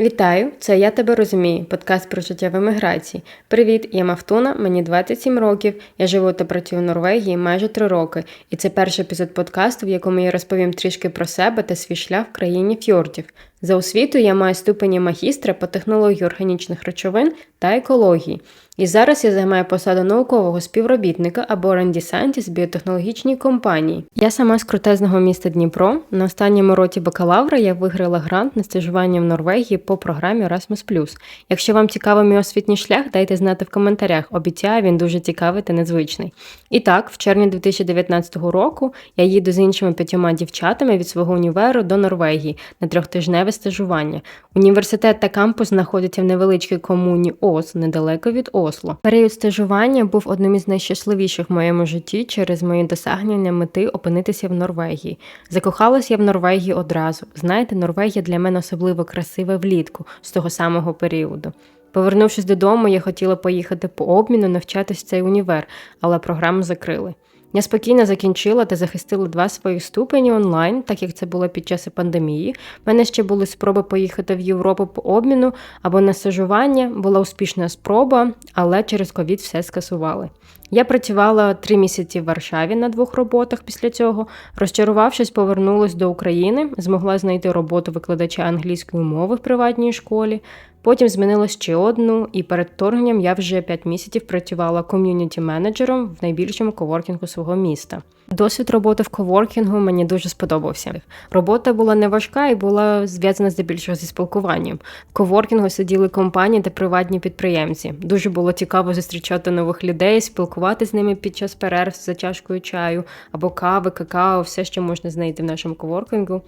Вітаю! Це я тебе розумію. Подкаст про життя в еміграції. Привіт, я Мавтуна, мені 27 років. Я живу та працюю в Норвегії майже 3 роки, і це перший епізод подкасту, в якому я розповім трішки про себе та свій шлях в країні фьордів. За освітою я маю ступені магістра по технології органічних речовин та екології. І зараз я займаю посаду наукового співробітника або R&D Scientist біотехнологічній компанії. Я сама з крутезного міста Дніпро. На останньому році бакалавра я виграла грант на стажування в Норвегії по програмі Erasmus+. Якщо вам цікавий мій освітній шлях, дайте знати в коментарях. Обіцяю, він дуже цікавий та незвичний. І так, в червні 2019 року я їду з іншими п'ятьома дівчатами від свого універу до Норвегії на трьохтижневе стажування. Університет та кампус знаходяться в невеличкій комуні Ос, недалеко від Осло. Період стажування був одним із найщасливіших в моєму житті через моє досягнення мети опинитися в Норвегії. Закохалась я в Норвегії одразу. Знаєте, Норвегія для мене особливо красива влітку з того самого періоду. Повернувшись додому, я хотіла поїхати по обміну навчатись в цей універ, але програму закрили. Я спокійно закінчила та захистила два свої ступені онлайн, так як це було під час пандемії. У мене ще були спроби поїхати в Європу по обміну або на стажування. Була успішна спроба, але через ковід все скасували. Я працювала три місяці в Варшаві на двох роботах після цього. Розчарувавшись, повернулась до України, змогла знайти роботу викладача англійської мови в приватній школі. Потім змінила ще одну, і перед вторгненням я вже 5 місяців працювала ком'юніті менеджером в найбільшому коворкінгу свого міста. Досвід роботи в коворкінгу мені дуже сподобався. Робота була не важка і була зв'язана здебільшого зі спілкуванням. В коворкінгу сиділи компанії та приватні підприємці. Дуже було цікаво зустрічати нових людей, спілкуватися з ними під час перерв за чашкою чаю або кави, какао, все, що можна знайти в нашому коворкінгу.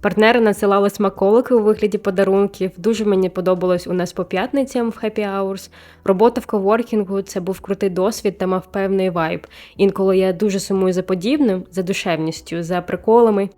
Партнери надсилали смаколики у вигляді подарунків. Дуже мені подобалось у нас по п'ятницям в Happy Hours. Робота в коворкінгу це був крутий досвід та мав певний вайб. Інколи я дуже сумую за подібним, за душевністю, за приколами.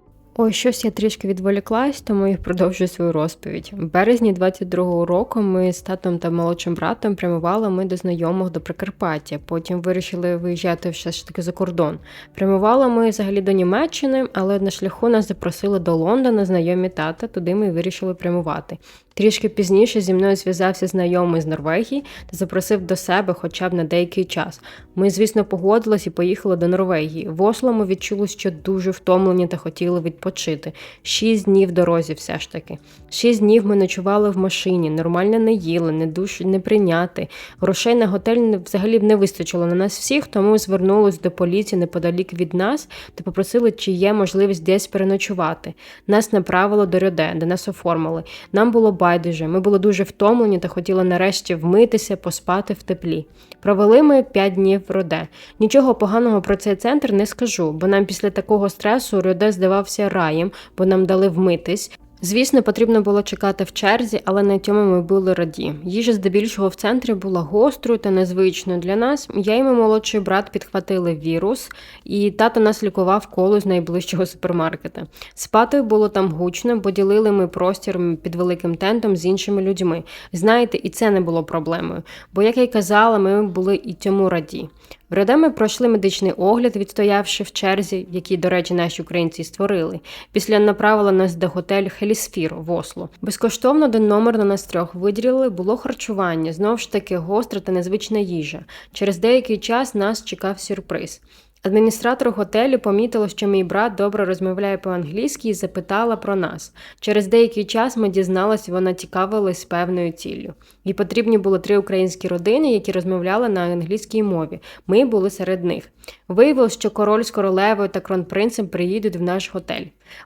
Ой, щось я трішки відволіклась, тому я продовжую свою розповідь. В березні 22-го року ми з татом та молодшим братом прямували ми до знайомих до Прикарпаття. Потім вирішили виїжджати все ж таки за кордон. Прямували ми взагалі до Німеччини, але на шляху нас запросили до Лондона знайомі тата. Туди ми вирішили прямувати. Трішки пізніше зі мною зв'язався знайомий з Норвегії та запросив до себе хоча б на деякий час. Ми, звісно, погодились і поїхали до Норвегії. В Осло ми відчули, що дуже втомлені та хотіли відпочити. Шість днів в дорозі, все ж таки. Шість днів ми ночували в машині, нормально не їли, не душ не прийняти. Грошей на готель взагалі б не вистачило на нас всіх, тому звернулись до поліції неподалік від нас та попросили, чи є можливість десь переночувати. Нас направило до Рьоде, де нас оформили. Нам було байдуже. Ми були дуже втомлені та хотіли нарешті вмитися, поспати в теплі. Провели ми п'ять днів в Роде. Нічого поганого про цей центр не скажу, бо нам після такого стресу Роде здавався раєм, бо нам дали вмитись. Звісно, потрібно було чекати в черзі, але на цьому ми були раді. Їжа здебільшого в центрі була гострою та незвичною для нас. Я і мій молодший брат підхватили вірус, і тато нас лікував коло з найближчого супермаркета. Спати було там гучно, бо ділили ми простір під великим тентом з іншими людьми. Знаєте, і це не було проблемою. Бо, як я й казала, ми були і цьому раді. В ми пройшли медичний огляд, відстоявши в черзі, який, до речі, наші українці створили. Після направили нас до готелю Хелісфір в Осло. Безкоштовно до номер на нас трьох виділили, було харчування, знову ж таки гостра та незвична їжа. Через деякий час нас чекав сюрприз. Адміністратор готелю помітила, що мій брат добре розмовляє по-англійськи і запитала про нас. Через деякий час ми дізналися, вона цікавилась певною ціллю. Їй потрібні були три українські родини, які розмовляли на англійській мові. Ми були серед них. Виявилось, що король з королевою та кронпринцем приїдуть в наш готель.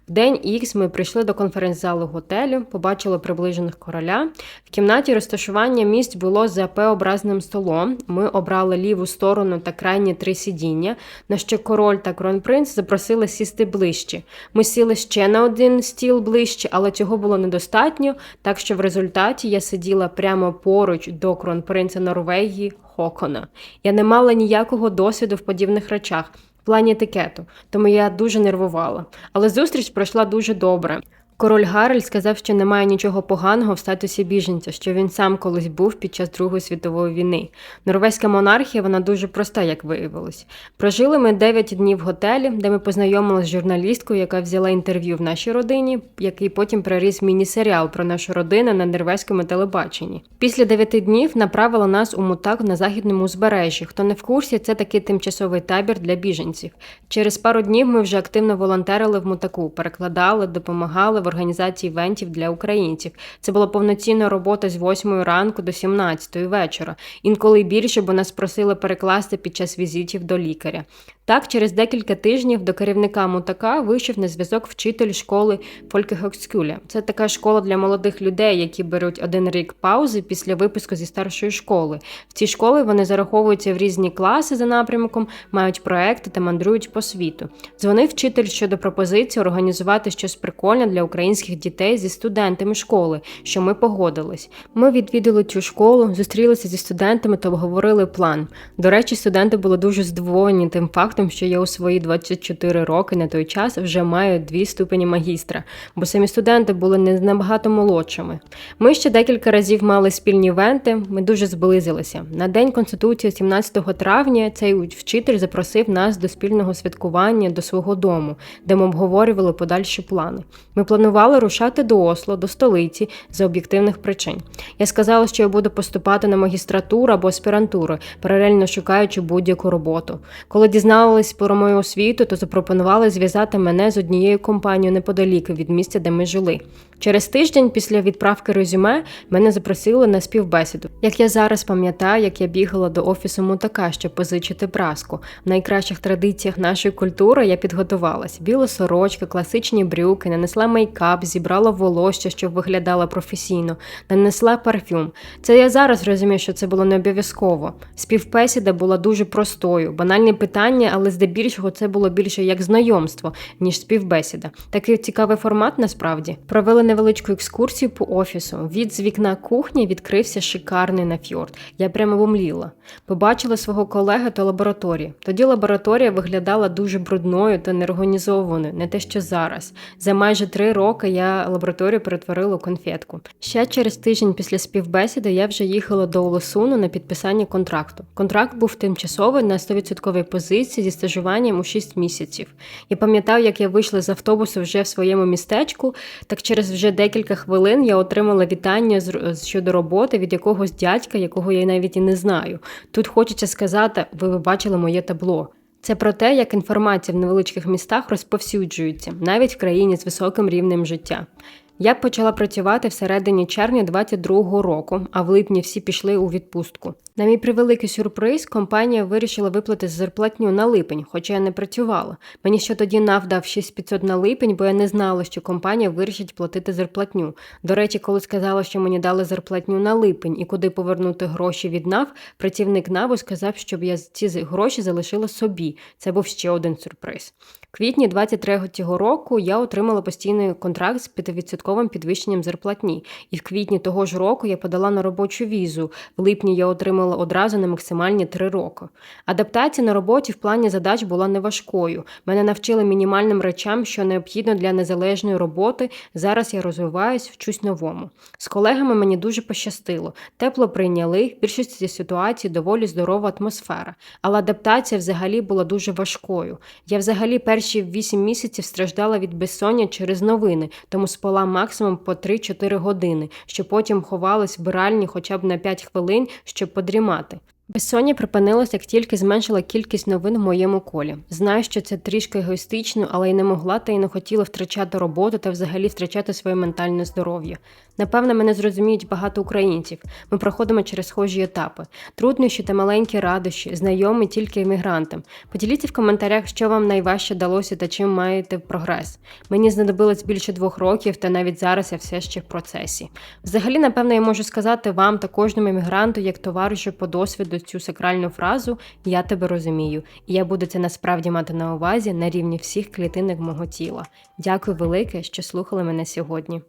В день Ікс ми прийшли до конференц-залу готелю, побачили приближених короля. В кімнаті розташування місць було за П-образним столом. Ми обрали ліву сторону та крайні три сидіння, на що король та кронпринц запросили сісти ближче. Ми сіли ще на один стіл ближче, але цього було недостатньо, так що в результаті я сиділа прямо поруч до кронпринца Норвегії Хокона. Я не мала ніякого досвіду в подібних речах. В плані етикету, тому я дуже нервувала. Але зустріч пройшла дуже добре. Король Гаральд сказав, що немає нічого поганого в статусі біженця, що він сам колись був під час Другої світової війни. Норвезька монархія вона дуже проста, як виявилось. Прожили ми 9 днів в готелі, де ми познайомилися з журналісткою, яка взяла інтерв'ю в нашій родині, який потім приріс міні-серіал про нашу родину на норвезькому телебаченні. Після 9 днів направила нас у мутак на західному узбережжі. Хто не в курсі, це такий тимчасовий табір для біженців. Через пару днів ми вже активно волонтерили в мутаку, перекладали, допомагали в організації івентів для українців. Це була повноцінна робота з 8 ранку до 17 вечора. Інколи більше, бо нас просили перекласти під час візитів до лікаря. Так, через декілька тижнів до керівника мутака вийшов на зв'язок вчитель школи Фолькегокскюля. Це така школа для молодих людей, які беруть один рік паузи після випуску зі старшої школи. В цій школі вони зараховуються в різні класи за напрямком, мають проекти та мандрують по світу. Дзвонив вчитель щодо пропозиції організувати щось прикольне для українських дітей зі студентами школи, що ми погодились. Ми відвідали цю школу, зустрілися зі студентами та обговорили план. До речі, студенти були дуже здивовані тим фактом, що я у свої 24 роки на той час вже маю дві ступені магістра, бо самі студенти були не набагато молодшими. Ми ще декілька разів мали спільні івенти, ми дуже зблизилися. На день конституції, 17 травня, цей вчитель запросив нас до спільного святкування до свого дому, де ми обговорювали подальші плани. Ми планували рушати до Осло, до столиці за об'єктивних причин. Я сказала, що я буду поступати на магістратуру або аспірантуру, паралельно шукаючи будь-яку роботу. Коли дізналися про мою освіту, то запропонували зв'язати мене з однією компанією неподалік від місця, де ми жили. Через тиждень після відправки резюме мене запросили на співбесіду. Як я зараз пам'ятаю, як я бігала до офісу мутака, щоб позичити праску. В найкращих традиціях нашої культури я підготувалась: біла сорочка, класичні брюки, нанесла мейкап, зібрала волосся, щоб виглядала професійно, нанесла парфюм. Це я зараз розумію, що це було не обов'язково. Співбесіда була дуже простою, банальні питання, але здебільшого це було більше як знайомство, ніж співбесіда. Такий цікавий формат насправді. Провели невеличку екскурсію по офісу. Від з вікна кухні відкрився шикарний нафьорд. Я прямо вомліла. Побачила свого колеги та лабораторії. Тоді лабораторія виглядала дуже брудною та неорганізованою, не те, що зараз. За майже три роки я лабораторію перетворила у конфетку. Ще через тиждень після співбесіди я вже їхала до Олесуну на підписання контракту. Контракт був тимчасовий на 100% позиції зі стажуванням у 6 місяців. Я пам'ятаю, як я вийшла з автобусу вже в своєму містечку, так через вже декілька хвилин я отримала вітання щодо роботи від якогось дядька, якого я навіть і не знаю. Тут хочеться сказати, ви бачили моє табло. Це про те, як інформація в невеличких містах розповсюджується, навіть в країні з високим рівнем життя. Я почала працювати всередині червня 22-го року, а в липні всі пішли у відпустку. На мій превеликий сюрприз, компанія вирішила виплатити зарплатню на липень, хоча я не працювала. Мені ще тоді НАВ дав 6500 на липень, бо я не знала, що компанія вирішить платити зарплатню. До речі, коли сказала, що мені дали зарплатню на липень і куди повернути гроші від НАВ, працівник НАВу сказав, щоб я ці гроші залишила собі. Це був ще один сюрприз. Квітні 23-го року я отримала постійний контракт з 5% підвищенням зарплатні, і в квітні того ж року я подала на робочу візу. В липні я отримала одразу на максимальні 3 роки. Адаптація на роботі в плані задач була неважкою. Мене навчили мінімальним речам, що необхідно для незалежної роботи. Зараз я розвиваюсь, вчусь новому. З колегами мені дуже пощастило. Тепло прийняли, в більшості ситуацій доволі здорова атмосфера. Але адаптація взагалі була дуже важкою. Я взагалі перші перші 8 місяців страждала від безсоння через новини, тому спала максимум по 3-4 години, що потім ховалась в биральні хоча б на 5 хвилин, щоб подрімати. Безсоння припинилось, як тільки зменшила кількість новин в моєму колі. Знаю, що це трішки егоїстично, але й не могла та й не хотіла втрачати роботу та взагалі втрачати своє ментальне здоров'я. Напевне, мене зрозуміють багато українців. Ми проходимо через схожі етапи, труднощі та маленькі радощі, знайомі тільки іммігрантам. Поділіться в коментарях, що вам найважче далося та чим маєте прогрес. Мені знадобилось більше двох років, та навіть зараз я все ще в процесі. Взагалі, напевно, я можу сказати вам та кожному іммігранту, як товаришу по досвіду цю сакральну фразу Я тебе розумію, і я буду це насправді мати на увазі на рівні всіх клітинок мого тіла. Дякую велике, що слухали мене сьогодні.